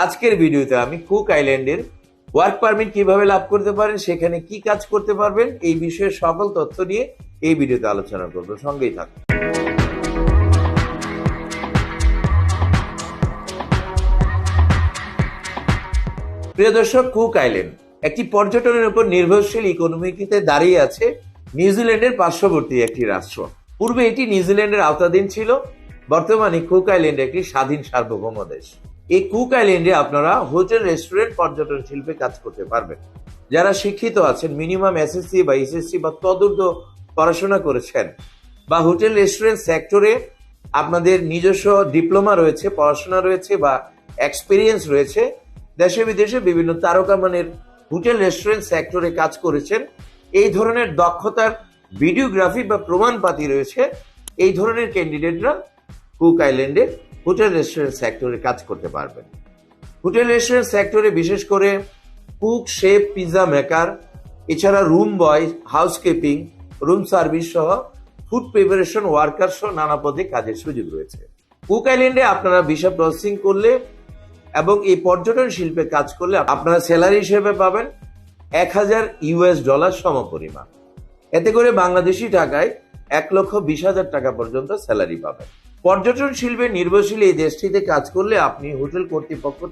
আজকের ভিডিওতে আমি কুক আইল্যান্ডের ওয়ার্ক পারমিট কীভাবে লাভ করতে পারেন, সেখানে কি কাজ করতে পারবেন, এই বিষয়ে সকল তথ্য নিয়ে এই ভিডিওতে আলোচনা করব। সঙ্গেই থাকুন। প্রিয় দর্শক কুক আইল্যান্ড একটি পর্যটনের উপর নির্ভরশীল ইকোনমিতে দাঁড়িয়ে আছে নিউজিল্যান্ডের পার্শ্ববর্তী একটি রাষ্ট্র। পূর্বে এটি নিউজিল্যান্ডের আওতাধীন ছিল, বর্তমানে কুক আইল্যান্ড একটি স্বাধীন সার্বভৌম দেশ। এই কুক আইল্যান্ডে আপনারা হোটেল, রেস্টুরেন্ট, পর্যটন শিল্পে কাজ করতে পারবেন। যারা শিক্ষিত আছেন, মিনিমাম এসএসসি বা এসএসসি বা তদূর্ধ্ব পড়াশোনা করেছেন, বা হোটেল, রেস্টুরেন্ট সেক্টরে আপনাদের নিজস্ব ডিপ্লোমা রয়েছে, পড়াশোনা রয়েছে বা এক্সপিরিয়েন্স রয়েছে, দেশে বিদেশে বিভিন্ন তারকামানের হোটেল, রেস্টুরেন্ট সেক্টরে কাজ করেছেন, এই ধরনের দক্ষতার ভিডিওগ্রাফি বা প্রমাণপাতি রয়েছে, এই ধরনের ক্যান্ডিডেটরা কুক আইল্যান্ডে হোটেল রেস্টুরেন্ট সেক্টরে কাজ করতে পারবেন। হোটেল রেস্টুরেন্ট সেক্টরে বিশেষ করে কুক, শেফ পিৎজা মেকার, এছাড়া room boy, housekeeping, room service সহ ফুড প্রিপারেশন ওয়ার্কার সহ নানা পদে কাজের সুযোগ রয়েছে। কুক আইল্যান্ডে আপনারা ভিসা প্রসেসিং করলে এবং এই পর্যটন শিল্পে কাজ করলে আপনারা স্যালারি হিসেবে পাবেন এক হাজার ইউএস ডলার সমপরিমাণ। এতে করে বাংলাদেশি টাকায় এক লক্ষ বিশ হাজার টাকা পর্যন্ত স্যালারি পাবেন। পর্যটন শিল্পে নির্ভরশীল এই দেশটিতে কাজ করলে আপনি হোটেল কর্তৃপক্ষ